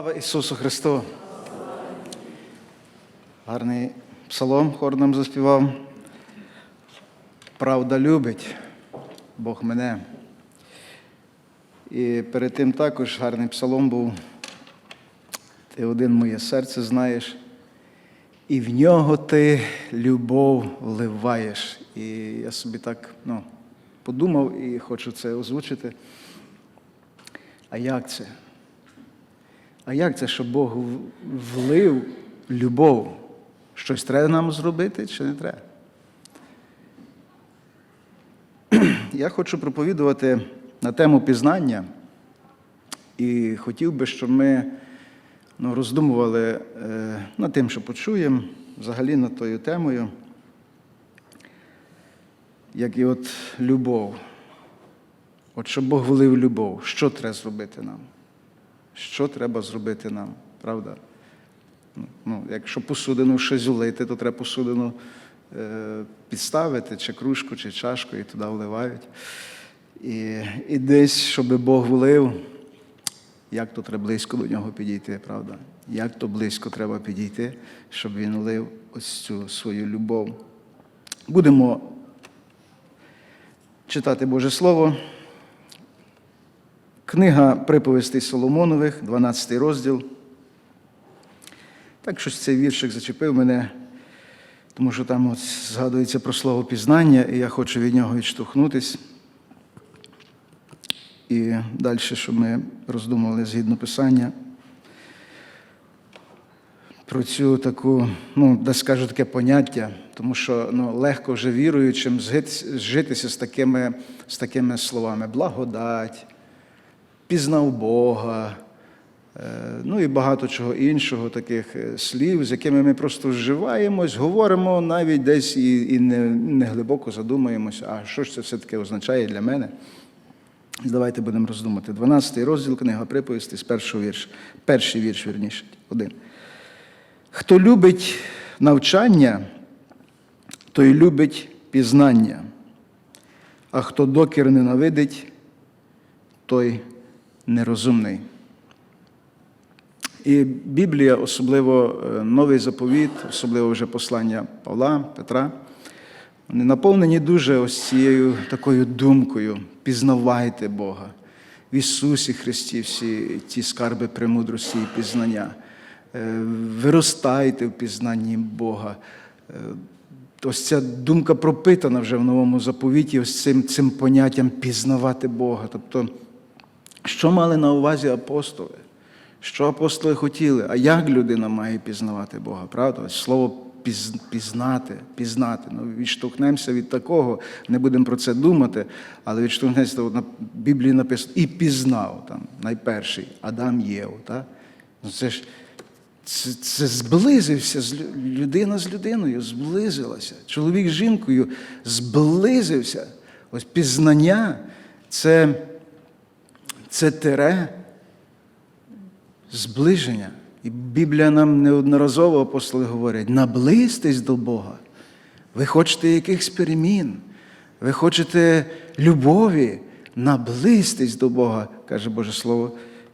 Слава Ісусу Христу! Гарний псалом хор нам заспівав. Правда любить Бог мене. І перед тим також гарний псалом був. Ти один моє серце знаєш, і в нього ти любов вливаєш. І я собі так ну, подумав і хочу це озвучити. А як це? А як це, щоб Бог влив любов? Щось треба нам зробити чи не треба? Я хочу проповідувати на тему пізнання, і хотів би, щоб ми ну, роздумували е, над тим, що почуємо, взагалі над тою темою, як і от любов. От щоб Бог влив любов, що треба зробити нам? Що треба зробити нам, правда? Ну, Ну, якщо посудину щось улити, то треба посудину е, підставити, чи кружку, чи чашку, і туди вливають. І, і десь, щоб Бог влив, як то треба близько до нього підійти, правда? Як то близько треба підійти, щоб він лив ось цю свою любов. Будемо читати Боже Слово. Книга приповістей Соломонових, 12 розділ. Так щось цей віршик зачепив мене, тому що там от згадується про слово пізнання, і я хочу від нього відштовхнутись. І далі, щоб ми роздумували згідно Писання про цю таку, ну, де скажу таке поняття, тому що ну, легко вже віруючим зжитися з такими, з такими словами благодать, пізнав Бога, е, ну і багато чого іншого, таких е, слів, з якими ми просто вживаємось, говоримо навіть десь і, і не, не глибоко задумаємося, а що ж це все таки означає для мене. Давайте будемо роздумати. 12 розділ книга приповісти з першого вірша. Перший вірш, вірніше, один. Хто любить навчання, той любить пізнання, а хто докір ненавидить, той нерозумний. І Біблія, особливо е, новий заповіт, особливо вже послання Павла, Петра, вони наповнені дуже ось цією такою думкою пізнавайте Бога. В Ісусі Христі всі ті скарби премудрості і пізнання. Е, Виростайте в пізнанні Бога. Е, Ось ця думка пропитана вже в новому заповіті, ось цим, цим поняттям пізнавати Бога. Тобто, що мали на увазі апостоли? Що апостоли хотіли? А як людина має пізнавати Бога? Правда? Слово піз- пізнати, пізнати. Ну, відштовхнемося від такого, не будемо про це думати, але відштовхнемося, на Біблії написано, і пізнав там, найперший Адам. Так? Ну, це ж це, це зблизився людина з людиною, зблизилася. Чоловік з жінкою зблизився. Ось пізнання це, це тере зближення. І Біблія нам неодноразово апостоли говорять: наблизьтесь до Бога. Ви хочете якихось перемін, ви хочете любові, наблизьтесь до Бога, каже Боже Слово,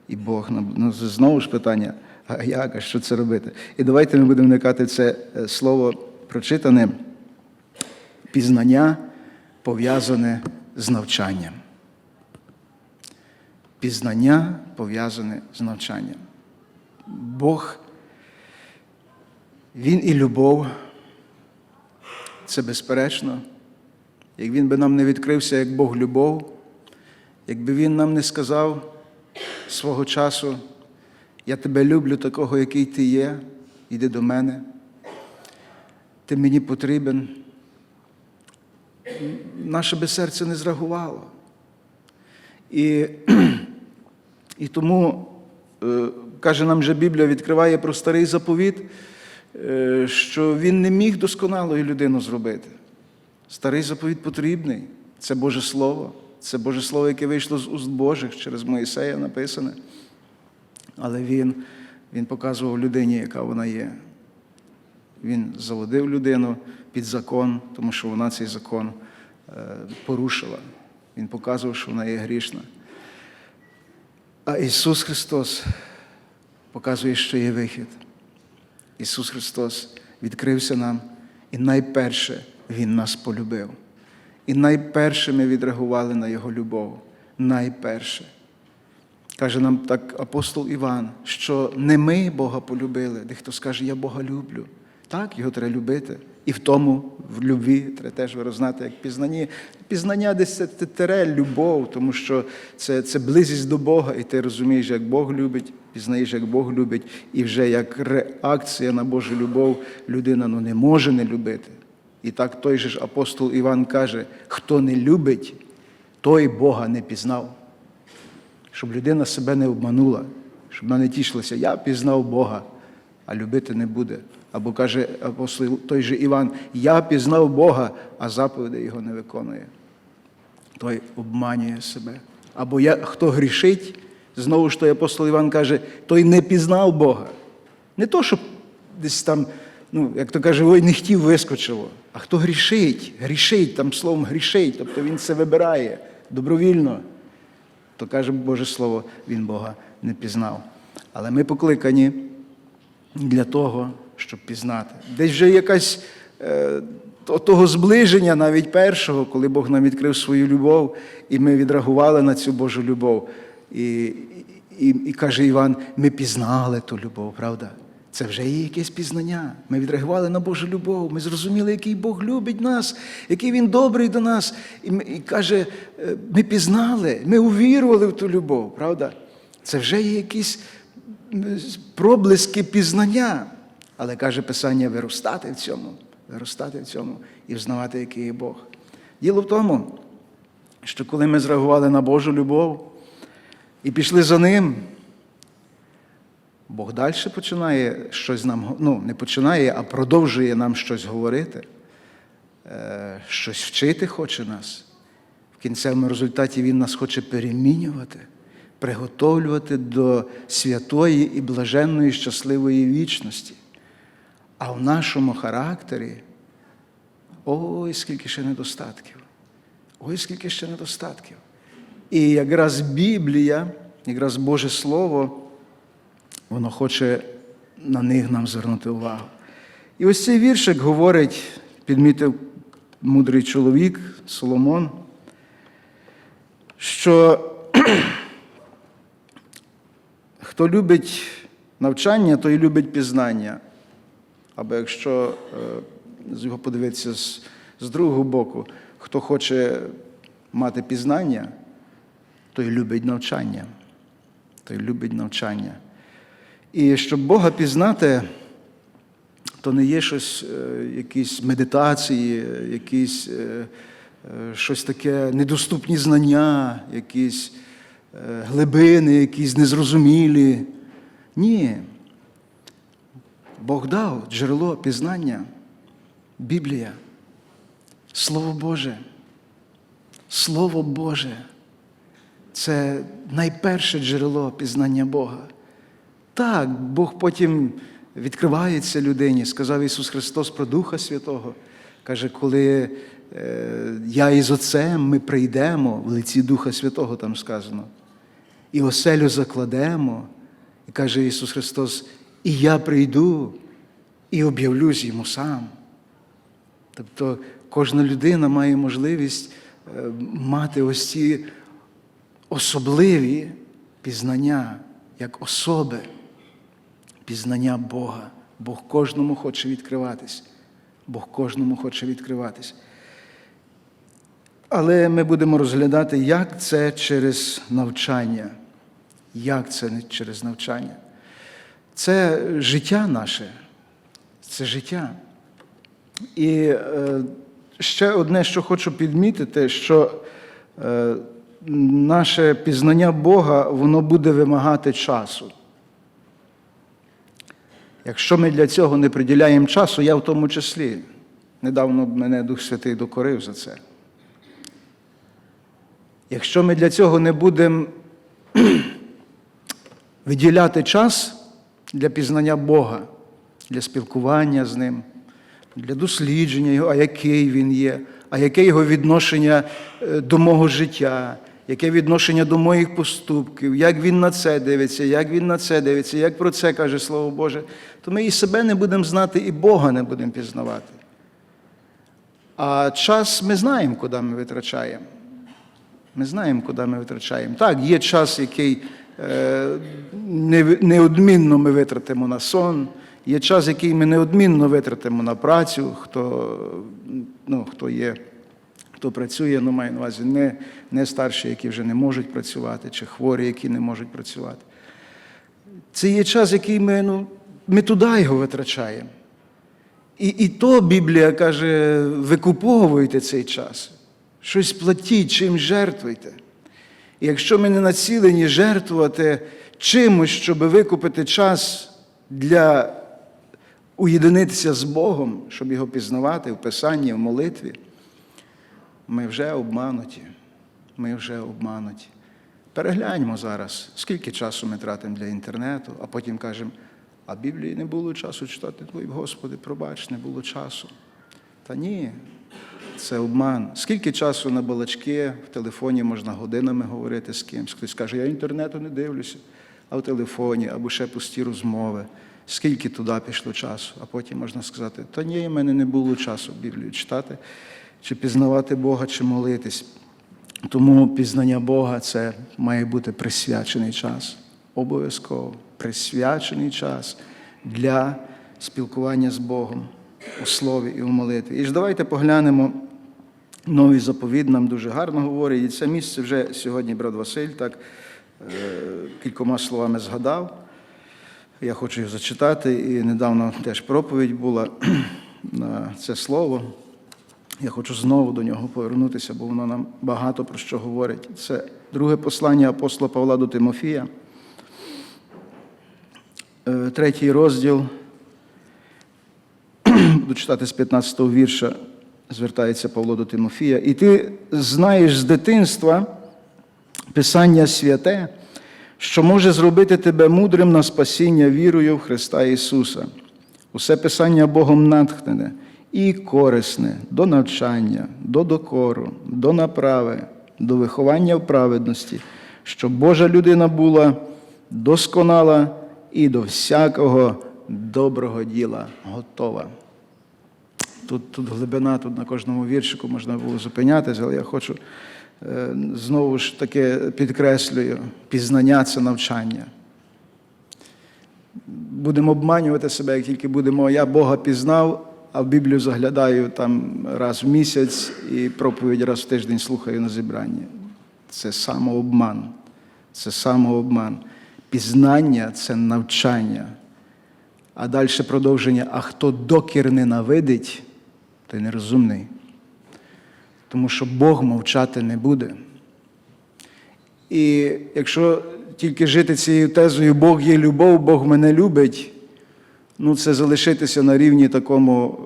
і Бог. Ну, знову ж питання, а як, а що це робити? І давайте ми будемо вникати це е, слово прочитане, пізнання пов'язане з навчанням. Пізнання пов'язане з навчанням. Бог, Він і любов, це безперечно. Як Він би нам не відкрився як Бог любов, якби Він нам не сказав свого часу, я тебе люблю такого, який ти є, іди до мене, ти мені потрібен. Наше би серце не зреагувало. І, і тому, е, каже нам же Біблія, відкриває про старий заповіт, е, що він не міг досконалою людину зробити. Старий заповіт потрібний. Це Боже Слово. Це Боже Слово, яке вийшло з уст Божих через Моїсея написане. Але він, він показував людині, яка вона є. Він заводив людину під закон, тому що вона цей закон е, порушила. Він показував, що вона є грішна. А Ісус Христос показує, що є вихід. Ісус Христос відкрився нам, і найперше Він нас полюбив. І найперше ми відреагували на Його любов. Найперше. Каже нам так апостол Іван, що не ми Бога полюбили, дехто скаже, я Бога люблю. Так, його треба любити. І в тому, в любві, треба теж вирознати, як пізнання. Пізнання десь це тере любов, тому що це, це близість до Бога, і ти розумієш, як Бог любить, пізнаєш, як Бог любить, і вже як реакція на Божу любов людина ну, не може не любити. І так той же ж апостол Іван каже: хто не любить, той Бога не пізнав щоб людина себе не обманула, щоб вона не тішилася, я пізнав Бога, а любити не буде. Або каже апостол той же Іван, я пізнав Бога, а заповіді його не виконує. Той обманює себе. Або я, хто грішить, знову ж той апостол Іван каже, той не пізнав Бога. Не то, щоб десь там, ну, як то каже, ой, не хотів вискочило. А хто грішить, грішить, там словом грішить, тобто він це вибирає добровільно то каже Боже Слово, він Бога не пізнав. Але ми покликані для того, щоб пізнати. Десь вже якась е, того зближення, навіть першого, коли Бог нам відкрив свою любов, і ми відреагували на цю Божу любов. І, і, і каже Іван, ми пізнали ту любов, правда? Це вже є якесь пізнання. Ми відреагували на Божу любов. Ми зрозуміли, який Бог любить нас, який Він добрий до нас. І, і каже, е, ми пізнали, ми увірували в ту любов, правда? Це вже є якісь проблиски пізнання. Але каже Писання, виростати в цьому, виростати в цьому і взнавати, який є Бог. Діло в тому, що коли ми зреагували на Божу любов і пішли за ним, Бог далі починає щось нам, ну, не починає, а продовжує нам щось говорити, е, щось вчити хоче нас. В кінцевому результаті Він нас хоче перемінювати, приготовлювати до святої і блаженної щасливої вічності. А в нашому характері ой, скільки ще недостатків. Ой, скільки ще недостатків. І якраз Біблія, якраз Боже Слово, воно хоче на них нам звернути увагу. І ось цей віршик говорить, підмітив мудрий чоловік Соломон, що хто любить навчання, той любить пізнання. Або якщо е, з його подивитися з, з другого боку, хто хоче мати пізнання, той любить навчання. Той любить навчання. І щоб Бога пізнати, то не є щось, е, якісь медитації, якісь е, щось таке недоступні знання, якісь глибини, якісь незрозумілі. Ні. Бог дав джерело пізнання, Біблія, Слово Боже. Слово Боже це найперше джерело пізнання Бога. Так, Бог потім відкривається людині, сказав Ісус Христос про Духа Святого. Каже, коли е, я із Отцем ми прийдемо в лиці Духа Святого, там сказано, і оселю закладемо. І каже Ісус Христос, і я прийду і об'явлюсь йому сам. Тобто кожна людина має можливість е, мати ось ці особливі пізнання як особи, пізнання Бога. Бог кожному хоче відкриватись. Бог кожному хоче відкриватись. Але ми будемо розглядати, як це через навчання. Як це через навчання? Це життя наше. Це життя. І е, ще одне, що хочу підмітити, що е, наше пізнання Бога, воно буде вимагати часу. Якщо ми для цього не приділяємо часу, я в тому числі. Недавно мене Дух Святий докорив за це. Якщо ми для цього не будемо виділяти час для пізнання Бога, для спілкування з Ним, для дослідження Його, а який Він є, а яке Його відношення е, до мого життя, яке відношення до моїх поступків, як він на це дивиться, як він на це дивиться, як про це каже Слово Боже, то ми і себе не будемо знати, і Бога не будемо пізнавати. А час ми знаємо, куди ми витрачаємо. Ми знаємо, куди ми витрачаємо. Так, є час, який неодмінно ми витратимо на сон, є час, який ми неодмінно витратимо на працю, хто, ну, хто є, хто працює, ну маю на увазі не, не старші, які вже не можуть працювати, чи хворі, які не можуть працювати. Це є час, який ми, ну, ми туди його витрачаємо. І, і то Біблія каже, викуповуйте цей час, щось платіть, чим жертвуйте. І якщо ми не націлені жертвувати чимось, щоб викупити час для уєдинитися з Богом, щоб його пізнавати в Писанні, в молитві, ми вже обмануті. Ми вже обмануті. Перегляньмо зараз, скільки часу ми тратимо для інтернету, а потім кажемо, а Біблії не було часу читати Твої, Господи, пробач, не було часу. Та ні, це обман. Скільки часу на балачки, в телефоні можна годинами говорити з кимсь. Хтось каже, я інтернету не дивлюся, а в телефоні, або ще пусті розмови. Скільки туди пішло часу, а потім можна сказати, та ні, в мене не було часу Біблію читати, чи пізнавати Бога, чи молитись. Тому пізнання Бога це має бути присвячений час. Обов'язково присвячений час для спілкування з Богом у слові і у молитві. І ж давайте поглянемо новий заповіт, нам дуже гарно говорить. І це місце вже сьогодні брат Василь так е, кількома словами згадав. Я хочу його зачитати, і недавно теж проповідь була на це слово. Я хочу знову до нього повернутися, бо воно нам багато про що говорить. Це друге послання апостола Павла до Тимофія, Е, третій розділ. Буду читати з 15 го вірша, звертається Павло до Тимофія. І ти знаєш з дитинства Писання святе, що може зробити тебе мудрим на спасіння вірою в Христа Ісуса. Усе Писання Богом натхнене і корисне до навчання, до докору, до направи, до виховання в праведності, щоб Божа людина була досконала і до всякого доброго діла готова. Тут, тут глибина, тут на кожному віршику можна було зупинятися, але я хочу е, знову ж таки підкреслюю, пізнання це навчання. Будемо обманювати себе, як тільки будемо, я Бога пізнав, а в Біблію заглядаю там раз в місяць і проповідь раз в тиждень слухаю на зібранні. Це самообман. Це самообман. Пізнання це навчання. А далі продовження, а хто докір ненавидить, той нерозумний. Тому що Бог мовчати не буде. І якщо тільки жити цією тезою Бог є любов, Бог мене любить, ну це залишитися на рівні такому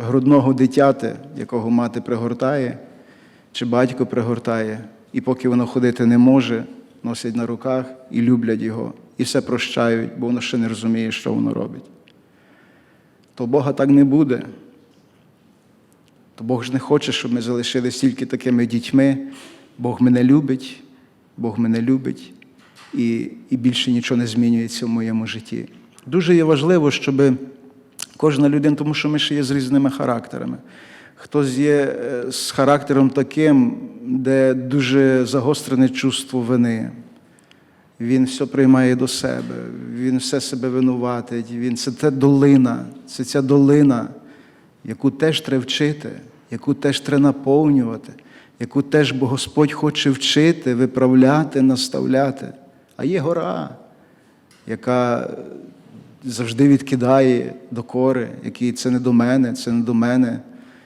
е, грудного дитяти, якого мати пригортає, чи батько пригортає, і поки воно ходити не може, носять на руках і люблять його, і все прощають, бо воно ще не розуміє, що воно робить. То Бога так не буде. То Бог ж не хоче, щоб ми залишилися тільки такими дітьми. Бог мене любить, Бог мене любить, і, і більше нічого не змінюється в моєму житті. Дуже є важливо, щоб кожна людина, тому що ми ще є з різними характерами. Хтось є е, з характером таким, де дуже загострене чувство вини. Він все приймає до себе, він все себе винуватить, він це та долина, це ця долина, яку теж треба вчити, яку теж треба наповнювати, яку теж бо Господь хоче вчити, виправляти, наставляти. А є гора, яка завжди відкидає докори, які це не до мене, це не до мене,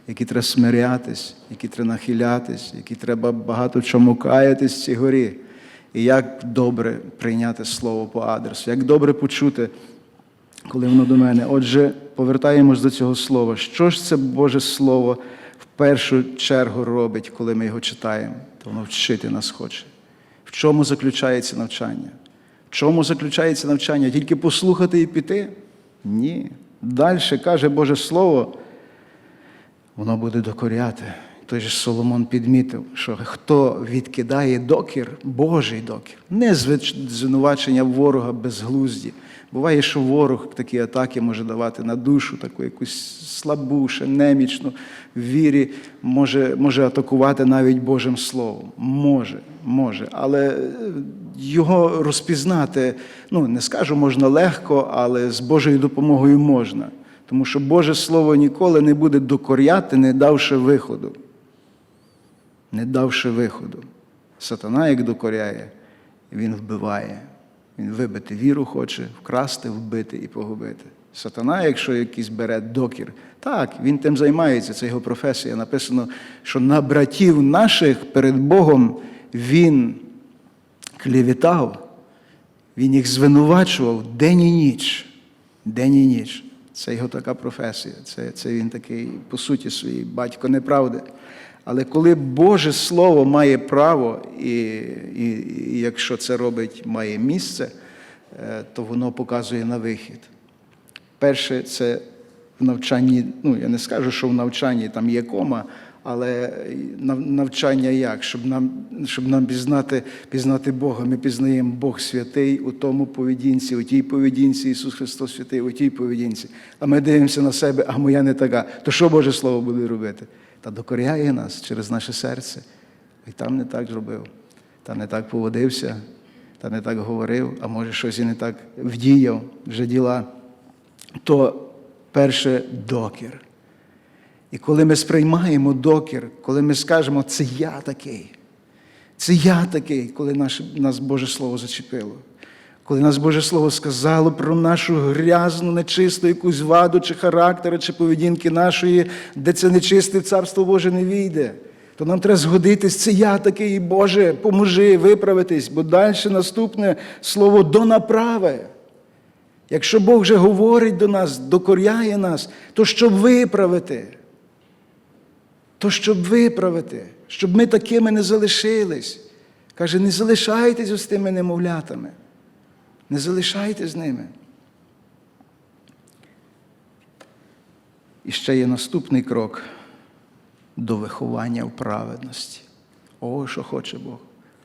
які треба смирятись, які треба нахилятись, які треба багато чому каятись в цій горі. І як добре прийняти слово по адресу, як добре почути, коли воно до мене. Отже, повертаємось до цього слова. Що ж це Боже Слово в першу чергу робить, коли ми його читаємо? То воно вчити нас хоче. В чому заключається навчання? В чому заключається навчання? Тільки послухати і піти? Ні. Далі каже Боже Слово, воно буде докоряти. Той же Соломон підмітив, що хто відкидає докір, Божий докір, не звинувачення ворога безглузді. Буває, що ворог такі атаки може давати на душу, таку якусь слабу, ще немічну в вірі, може, може атакувати навіть Божим Словом. Може, може. Але е, його розпізнати, ну не скажу, можна легко, але з Божою допомогою можна. Тому що Боже Слово ніколи не буде докоряти, не давши виходу. Не давши виходу. Сатана, як докоряє, він вбиває. Він вибити віру хоче, вкрасти, вбити і погубити. Сатана, якщо якийсь бере докір, так, він тим займається, це його професія. Написано, що на братів наших перед Богом він клівітав, він їх звинувачував день і ніч. День і ніч. Це його така професія. Це, це він такий, по суті, своїй батько неправди. Але коли Боже Слово має право, і, і, і якщо це робить, має місце, е, то воно показує на вихід. Перше, це в навчанні, ну я не скажу, що в навчанні там є кома, але навчання як? Щоб нам, щоб нам пізнати, пізнати Бога. Ми пізнаємо Бог святий у тому поведінці, у тій поведінці, Ісус Христос святий, у тій поведінці. А ми дивимося на себе, а моя не така. То що Боже Слово буде робити? Та докоряє нас через наше серце. І там не так зробив, та не так поводився, та не так говорив, а може щось і не так вдіяв вже діла. То перше докір. І коли ми сприймаємо докір, коли ми скажемо, це я такий, це я такий, коли наше, нас Боже Слово зачепило, коли нас Боже Слово сказало про нашу грязну, нечисту якусь ваду, чи характера, чи поведінки нашої, де це нечисте царство Боже не війде, то нам треба згодитись, це я такий, Боже, поможи виправитись, бо далі наступне слово донаправе. Якщо Бог вже говорить до нас, докоряє нас, то щоб виправити, то щоб виправити, щоб ми такими не залишились. Каже, не залишайтесь ось тими немовлятами. Не залишайтесь з ними. І ще є наступний крок до виховання в праведності. О, що хоче Бог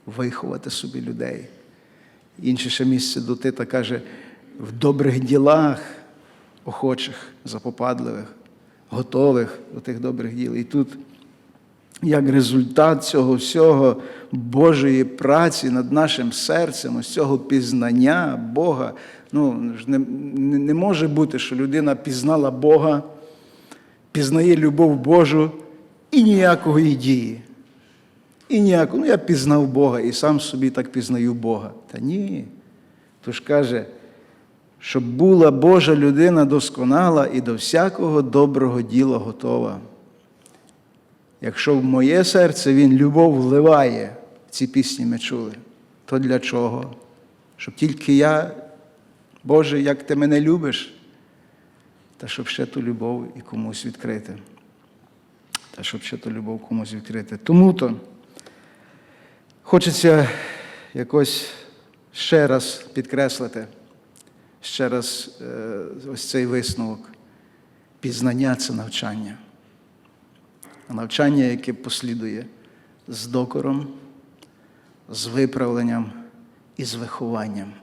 виховати собі людей. Інше ще місце до Тита каже, в добрих ділах охочих, запопадливих, готових до тих добрих діл. І тут, результат цього всього Божої праці над нашим серцем, ось цього пізнання Бога, ну, не, не, може бути, що людина пізнала Бога, пізнає любов Божу і ніякої дії. І ніяко, ну я пізнав Бога і сам собі так пізнаю Бога. Та ні. Тож каже, щоб була Божа людина досконала і до всякого доброго діла готова. Якщо в моє серце він любов вливає, ці пісні ми чули, то для чого? Щоб тільки я, Боже, як ти мене любиш, та щоб ще ту любов і комусь відкрити. Та щоб ще ту любов комусь відкрити. Тому то. Хочеться якось ще раз підкреслити, ще раз е, ось цей висновок. Пізнання це навчання. Навчання, яке послідує з докором, з виправленням і з вихованням.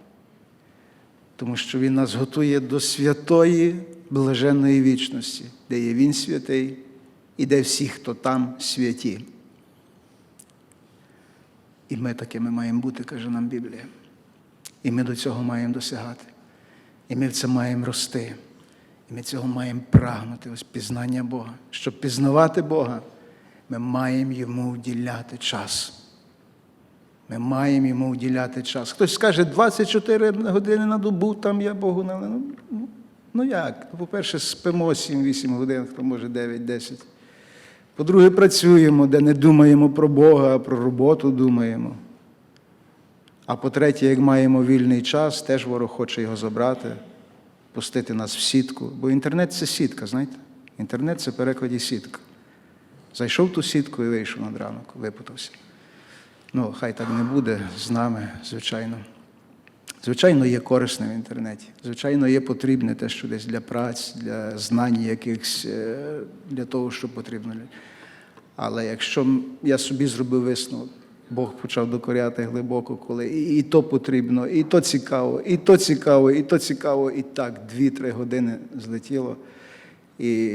Тому що Він нас готує до святої блаженної вічності, де є Він святий і де всі, хто там святі. І ми такими маємо бути, каже нам Біблія. І ми до цього маємо досягати. І ми в це маємо рости. І ми цього маємо прагнути, ось пізнання Бога. Щоб пізнавати Бога, ми маємо йому вділяти час. Ми маємо йому вділяти час. Хтось скаже, 24 години на добу, там я Богу. Ну, ну, ну як? Ну, По-перше, спимо 7-8 годин, хто може 9-10. По-друге, працюємо, де не думаємо про Бога, а про роботу думаємо. А по-третє, як маємо вільний час, теж ворог хоче його забрати, пустити нас в сітку. Бо інтернет це сітка, знаєте? Інтернет це перекладі сітка. Зайшов ту сітку і вийшов над ранок, випутався. Ну, хай так не буде з нами, звичайно. Звичайно, є корисне в інтернеті. Звичайно, є потрібне те, що десь для праць, для знань якихось, е, для того, що потрібно. Але якщо я собі зробив висновок, Бог почав докоряти глибоко, коли і, то потрібно, і то цікаво, і то цікаво, і то цікаво, і так дві-три години злетіло. І,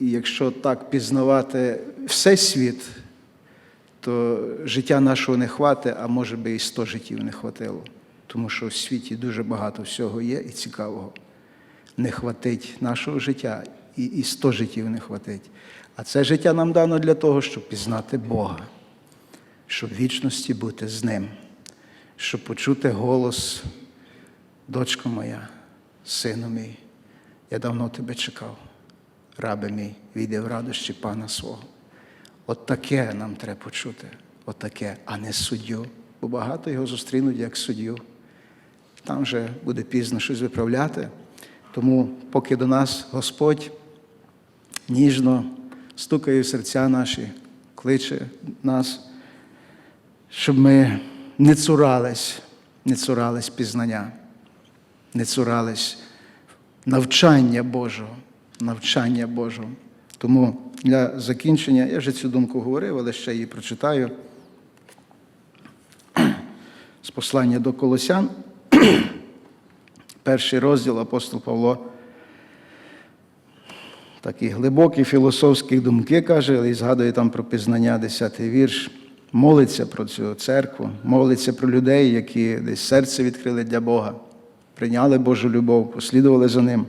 і якщо так пізнавати все світ, то життя нашого не хватить, а може би і сто життів не хватило. Тому що в світі дуже багато всього є і цікавого. Не хватить нашого життя, і, і сто життів не хватить. А це життя нам дано для того, щоб пізнати Бога, щоб вічності бути з Ним, щоб почути голос, дочко моя, сину мій, я давно тебе чекав, рабе мій, війди в радощі пана свого. От таке нам треба почути, от таке, а не суддю. Бо багато його зустрінуть як суддю. Там вже буде пізно щось виправляти. Тому, поки до нас Господь ніжно стукає в серця наші, кличе нас, щоб ми не цурались, не цурались пізнання, не цурались навчання Божого, навчання Божого. Тому для закінчення, я вже цю думку говорив, але ще її прочитаю. З послання до Колосян, перший розділ апостол Павло. Такі глибокі філософські думки каже, і згадує там про пізнання, 10 вірш. Молиться про цю церкву, молиться про людей, які десь серце відкрили для Бога, прийняли Божу любов, послідували за ним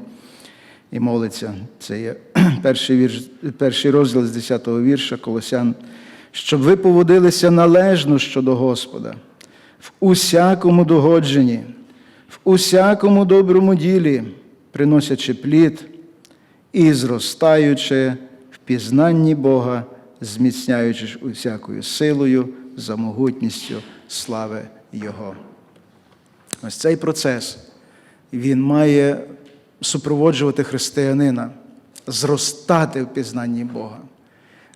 і молиться. Це є перший, вірш, перший розділ з 10-го вірша Колосян. Щоб ви поводилися належно щодо Господа, в усякому догодженні, в усякому доброму ділі, приносячи плід і зростаючи в пізнанні Бога, зміцняючись усякою силою, за могутністю слави Його. Ось цей процес він має супроводжувати християнина, зростати в пізнанні Бога,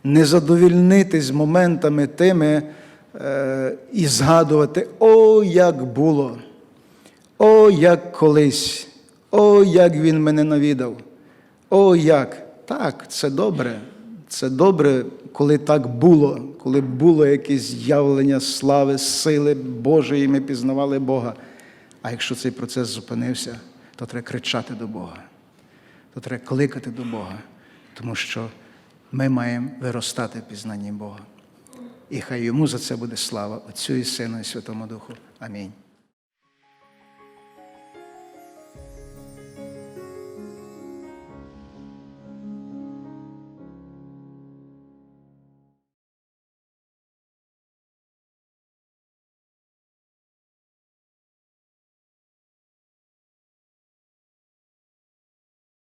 не задовільнитись моментами тими е, і згадувати, о, як було, о, як колись, о, як він мене навідав, о, як. Так, це добре. Це добре, коли так було, коли було якесь явлення слави, сили Божої, і ми пізнавали Бога. А якщо цей процес зупинився, то треба кричати до Бога, то треба кликати до Бога, тому що ми маємо виростати в пізнанні Бога. І хай йому за це буде слава, Отцю і Сину і Святому Духу. Амінь.